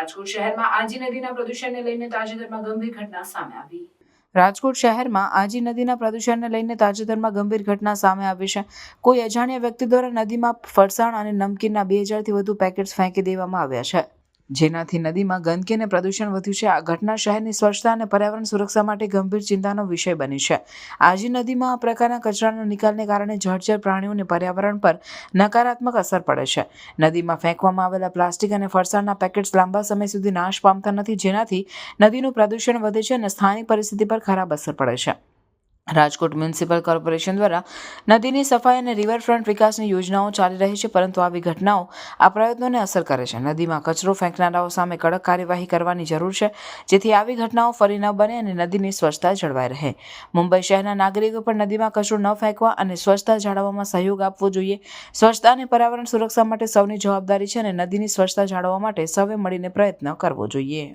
રાજકોટ શહેરમાં આજી નદીના પ્રદૂષણને લઈને તાજેતરમાં ગંભીર ઘટના સામે આવી. રાજકોટ શહેરમાં આજી નદીના પ્રદૂષણને લઈને તાજેતરમાં ગંભીર ઘટના સામે આવી છે. કોઈ અજાણ્યા વ્યક્તિ દ્વારા નદીમાં ફરસાણ અને નમકીનના બે હજારથી વધુ પેકેટ્સ ફેંકી દેવામાં આવ્યા છે. જેનાથી નદીમાં ગંદકી અને પ્રદૂષણ વધ્યું છે. આ ઘટના શહેરની સ્વચ્છતા અને પર્યાવરણ સુરક્ષા માટે ગંભીર ચિંતાનો વિષય બની છે. આજી નદીમાં આ પ્રકારના કચરાના નિકાલને કારણે જળચર પ્રાણીઓ અને પર્યાવરણ પર નકારાત્મક અસર પડે છે. નદીમાં ફેંકવામાં આવેલા પ્લાસ્ટિક અને ફરસાણના પેકેટ્સ લાંબા સમય સુધી નાશ પામતા નથી, જેનાથી નદીનું પ્રદૂષણ વધે છે અને સ્થાનિક પરિસ્થિતિ પર ખરાબ અસર પડે છે. રાજકોટ મ્યુનિસિપલ કોર્પોરેશન દ્વારા નદીની સફાઈ અને રિવરફ્રન્ટ વિકાસની યોજનાઓ ચાલી રહી છે, પરંતુ આવી ઘટનાઓ આ પ્રયત્નોને અસર કરે છે. નદીમાં કચરો ફેંકનારાઓ સામે કડક કાર્યવાહી કરવાની જરૂર છે, જેથી આવી ઘટનાઓ ફરી ન બને અને નદીની સ્વચ્છતા જળવાઈ રહે. મુંબઈ શહેરના નાગરિકો પણ નદીમાં કચરો ન ફેંકવા અને સ્વચ્છતા જાળવવામાં સહયોગ આપવો જોઈએ. સ્વચ્છતા અને પર્યાવરણ સુરક્ષા માટે સૌની જવાબદારી છે અને નદીની સ્વચ્છતા જાળવવા માટે સૌએ મળીને પ્રયત્ન કરવો જોઈએ.